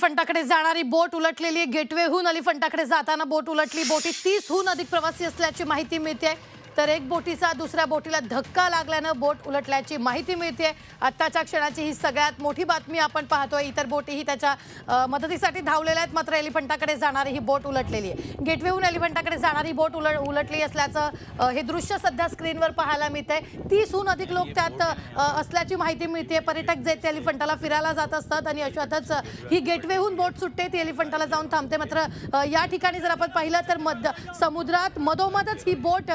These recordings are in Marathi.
अलिफंटाकडे जाणारी बोट उलटलेली गेटवेहून अलिफंटाकडे जाताना बोट उलटली. बोटीत तीसहून अधिक प्रवासी असल्याची माहिती मिळते तर एक बोटीचा दुसऱ्या बोटीला धक्का लागल्यानं बोट उलटल्याची माहिती मिळते आत्ताच्या क्षणाची ही सगळ्यात मोठी बातमी आपण पाहतोय. इतर बोटीही त्याच्या मदतीसाठी धावलेल्या आहेत. मात्र एलिफंटाकडे जाणारी ही बोट उलटलेली आहे. गेटवेहून एलिफंटाकडे जाणारी बोट उलट उलटली असल्याचं हे दृश्य सध्या स्क्रीनवर पाहायला मिळतंय. तीसहून अधिक लोक त्यात असल्याची माहिती मिळते पर्यटक जे ते एलिफंटाला फिरायला जात असतात आणि अशातच ही गेटवेहून बोट सुटते ती एलिफंटाला जाऊन थांबते. मात्र या ठिकाणी जर आपण पाहिलं तर मध्य समुद्रात मधोमधच ही बोट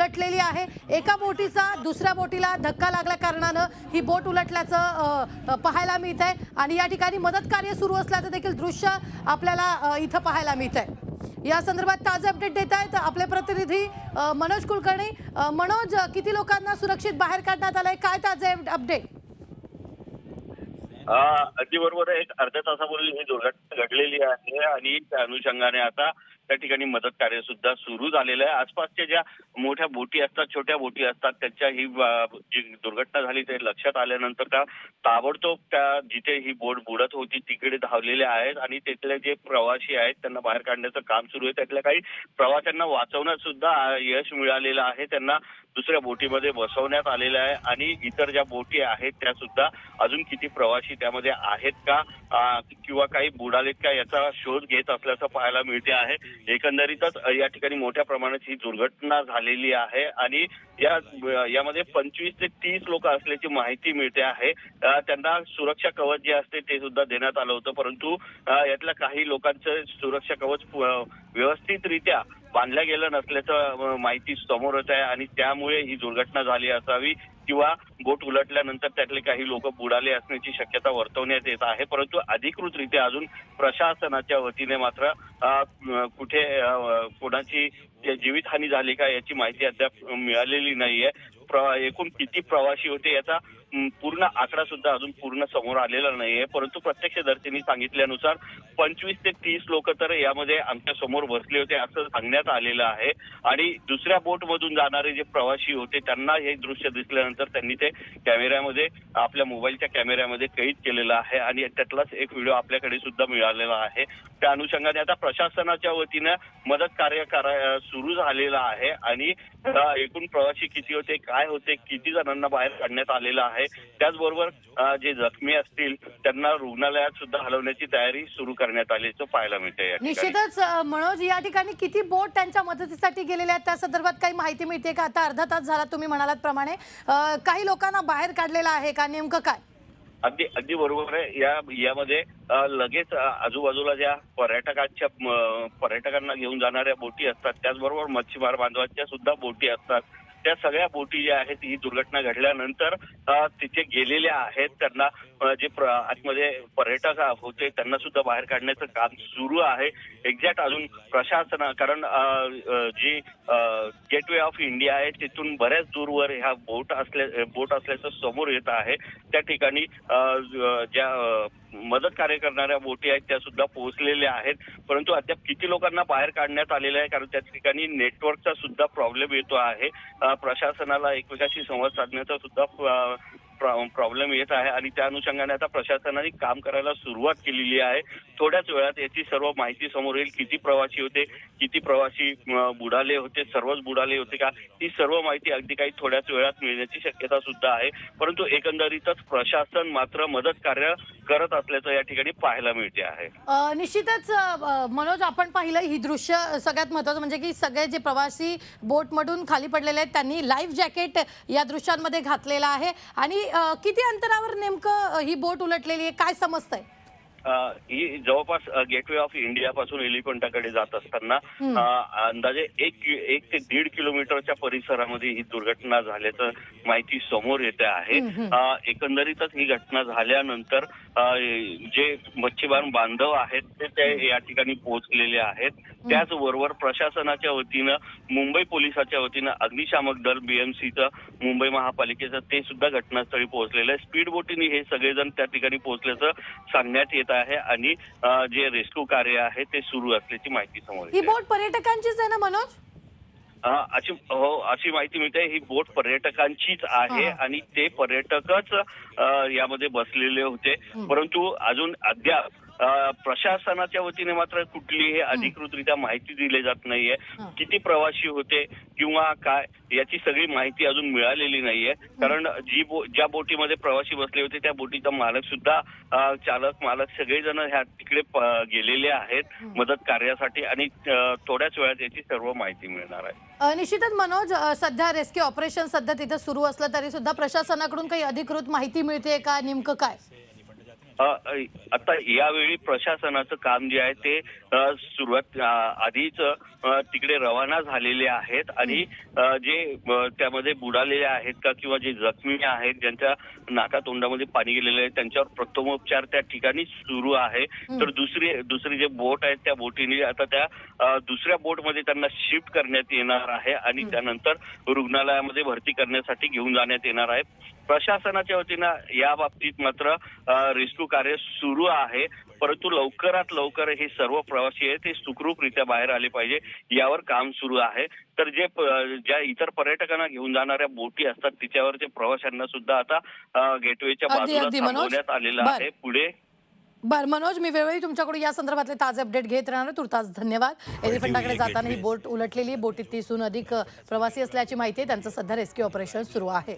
उलटलेली आहे. एका बोटीचा दुसऱ्या बोटीला धक्का लागल्या कारणानं ही बोट उलटल्याचं पाहायला मिळत आहे आणि या ठिकाणी मदत कार्य सुरू असल्याचं देखील दृश्य आपल्याला इथं पाहायला मिळत आहे या संदर्भात ताजे अपडेट देत आहेत आपले प्रतिनिधी मनोज कुलकर्णी. मनोज किती लोकांना सुरक्षित बाहेर काढण्यात आलंय? काय ताजे अपडेट? अगदी बरोबर आहे. एक अर्ध्या तासापूर्वी ही दुर्घटना घडलेली आहे आणि त्या अनुषंगाने आता त्या ठिकाणी मदत कार्य सुद्धा सुरू झालेलं आहे. आसपासच्या ज्या मोठ्या बोटी असतात छोट्या बोटी असतात त्यांच्या ही जी दुर्घटना झाली ते लक्षात आल्यानंतर त्या ताबडतोब त्या जिथे ही बोट बुडत होती तिकडे धावलेल्या आहेत आणि तिथले जे प्रवासी आहेत त्यांना बाहेर काढण्याचं काम सुरू आहे. त्यातल्या काही प्रवाशांना वाचवण्यात सुद्धा यश मिळालेलं आहे. त्यांना दुसऱ्या बोटीमध्ये बसवण्यात आलेलं आहे आणि इतर ज्या बोटी आहेत त्या सुद्धा अजून किती प्रवासी त्यामध्ये आहेत का? किंवा काही बुडालेत का? याचा शोध घेत असल्याचं पाहायला मिळते आहे. एकंदरीतच या ठिकाणी मोठ्या प्रमाणात ही दुर्घटना झालेली आहे आणि या यामध्ये पंचवीस ते तीस लोक असल्याची माहिती मिळते आहे. त्यांना सुरक्षा कवच जे असते ते सुद्धा देण्यात आलं होतं. परंतु यातल्या काही लोकांचं सुरक्षा कवच व्यवस्थितरित्या बांधल्या गेलं नसल्याचं माहिती समोर येत आहे आणि त्यामुळे ही दुर्घटना झाली असावी किंवा बोट उलटल्यानंतर त्यातले काही लोक बुडाले असण्याची शक्यता वर्तवण्यात येत आहे. परंतु अधिकृतरित्या अजून प्रशासनाच्या वतीने मात्र कुठे कोणाची जीवितहानी झाली का याची माहिती अद्याप मिळालेली नाहीये. प्र- एकूण किती प्रवासी होते याचा पूर्ण आकडा सुद्धा अजून पूर्ण समोर आलेला नाहीये. परंतु प्रत्यक्षदर्शींनी सांगितल्यानुसार पंचवीस ते तीस लोक तर यामध्ये आमच्यासमोर बसले होते असं सांगण्यात आलेलं आहे. आणि दुसऱ्या बोटमधून जाणारे जे प्रवासी होते त्यांना हे दृश्य दिसल्यानंतर त्यांनी ते कॅमेऱ्यामध्ये आपल्या मोबाईलच्या कॅमेऱ्यामध्ये कैद केलेलं आहे. आणि त्यातलाच एक व्हिडिओ आपल्याकडे सुद्धा मिळालेला आहे. त्या अनुषंगाने आता प्रशासनाच्या वतीनं मदत कार्य सुरू झालेलं आहे. आणि एकूण प्रवासी किती होते काय होते किती जणांना बाहेर काढण्यात आलेलं आहे त्याचबरोबर जे जखमी असतील त्यांना रुग्णालयात सुद्धा हलवण्याची तयारी सुरू करण्यात आल्याचं पाहायला ठिकाणी. निश्चितच मनोज या ठिकाणी किती बोट त्यांच्या मदतीसाठी गेलेल्या आहेत? त्या संदर्भात काही माहिती मिळते का? आता अर्धा तास झाला तुम्ही म्हणालात प्रमाणे. काही लोकांना बाहेर काढलेलं आहे का? नेमकं काय? अगदी अगदी बरोबर आहे. या यामध्ये लगेच आजूबाजूला ज्या पर्यटकांच्या पर्यटकांना घेऊन जाणाऱ्या बोटी असतात त्याचबरोबर मच्छीमार बांधवांच्या सुद्धा बोटी असतात. त्या सगळ्या बोटी ज्या आहेत ही दुर्घटना घडल्यानंतर तिथे गेलेल्या आहेत. त्यांना जे आतमध्ये पर्यटक होते त्यांना सुद्धा बाहेर काढण्याचं काम सुरू आहे. एक्झॅक्ट अजून प्रशासन कारण जी गेटवे ऑफ इंडिया आहे तिथून बऱ्याच दूरवर ह्या बोट असल्या बोट असल्याचं समोर येत आहे. त्या ठिकाणी ज्या मदत कार्य करणाऱ्या बोटी आहेत त्या सुद्धा पोहोचलेल्या आहेत. परंतु अद्याप किती लोकांना बाहेर काढण्यात आलेलं आहे कारण त्या ठिकाणी नेटवर्कचा सुद्धा प्रॉब्लेम येतो आहे. प्रशासनाला एकमेकाशी संवाद साधण्याचा सुद्धा प्रॉब्लेम येत आहे आणि त्या अनुषंगाने आता प्रशासनाने काम करायला सुरुवात केलेली आहे. थोड्याच वेळात याची सर्व माहिती समोर येईल. किती प्रवासी होते किती प्रवासी बुडाले होते सर्वच बुडाले होते का? ही सर्व माहिती अगदी काही थोड्याच वेळात मिळण्याची शक्यता सुद्धा आहे. परंतु एकंदरीतच प्रशासन मात्र मदत कार्य करत असल्याचं या ठिकाणी पाहायला मिळते आहे. निश्चितच मनोज आपण पाहिलं ही दृश्य सगळ्यात महत्वाचं म्हणजे की सगळे जे प्रवासी बोटमधून खाली पडलेले आहेत त्यांनी लाईफ जॅकेट या दृश्यांमध्ये घातलेलं आहे. आणि किती अंतरावर नेमकं ही बोट उलटलेली आहे? काय समजतंय? ही जवळपास गेटवे ऑफ इंडिया पासून एलिफंटाकडे जात असताना अंदाजे एक एक ते दीड किलोमीटरच्या परिसरामध्ये ही दुर्घटना झाल्याचं माहिती समोर येते आहे. एकंदरीतच ही घटना झाल्यानंतर जे मच्छीमार बांधव आहेत ते ते या ठिकाणी पोहोचलेले आहेत. त्याचबरोबर प्रशासनाच्या वतीनं मुंबई पोलिसाच्या वतीनं अग्निशामक दल बीएमसीचं मुंबई महापालिकेचं ते सुद्धा घटनास्थळी पोहोचलेलं आहे. स्पीड बोटीने हे सगळेजण त्या ठिकाणी पोहोचल्याचं सांगण्यात येत आहे आणि जे रेस्क्यू कार्य आहे ते सुरू असल्याची माहिती समोर ही बोट पर्यटकांचीच आहे ना मनोज अशी हो अशी माहिती मिळते ही बोट पर्यटकांचीच आहे. आणि ते पर्यटकच यामध्ये बसलेले होते. परंतु अजून अद्याप प्रशासनाच्या वतीने मात्र कुठलीही अधिकृतरित्या माहिती दिली जात नाहीये. किती प्रवासी होते किंवा काय याची सगळी माहिती अजून मिळालेली नाहीये. कारण जी बो ज्या बोटीमध्ये प्रवासी बसले होते त्या बोटीचा मालक सुद्धा चालक मालक सगळेजण ह्या तिकडे गेलेले आहेत मदत कार्यासाठी आणि थोड्याच वेळात याची सर्व माहिती मिळणार आहे. निश्चितच मनोज सध्या रेस्क्यू ऑपरेशन सध्या तिथे सुरू असलं तरी सुद्धा प्रशासनाकडून काही अधिकृत माहिती मिळते का? नेमकं काय? आता यावेळी प्रशासनाचं काम जे आहे ते सुरुवात आधीच तिकडे रवाना झालेले आहेत आणि जे त्यामध्ये बुडालेले आहेत का किंवा जे जखमी आहेत ज्यांच्या नाकातोंडामध्ये पाणी गेलेलं आहे त्यांच्यावर प्रथमोपचार त्या ठिकाणी सुरू आहे. तर दुसरी दुसरी जे बोट आहेत त्या बोटीने आता त्या दुसऱ्या बोटमध्ये त्यांना शिफ्ट करण्यात येणार आहे आणि त्यानंतर रुग्णालयामध्ये भरती करण्यासाठी घेऊन जाण्यात येणार आहे. प्रशासनाच्या वतीनं या बाबतीत मात्र रेस्क्यू कार्य सुरू आहे. परंतु लवकरात लवकर हे सर्व प्रवासी आहेत ते सुखरूपरित्या बाहेर आले पाहिजे. यावर काम सुरू आहे. तर जे ज्या इतर पर्यटकांना घेऊन जाणाऱ्या बोटी असतात तिच्यावरच्या प्रवाशांना सुद्धा आता गेटवेच्या बाजूला. थांबवण्यात आलेलं बरं. आहे. पुढे? बर मनोज मी वेळोवेळी तुमच्याकडून या संदर्भातले ताजे अपडेट घेत राहणार तुर्तास धन्यवाद. एलिफंटाकडे जाताना ही बोट उलटलेली बोटीत तीसहून अधिक प्रवासी असल्याची माहिती आहे. त्यांचं सध्या रेस्क्यू ऑपरेशन सुरू आहे.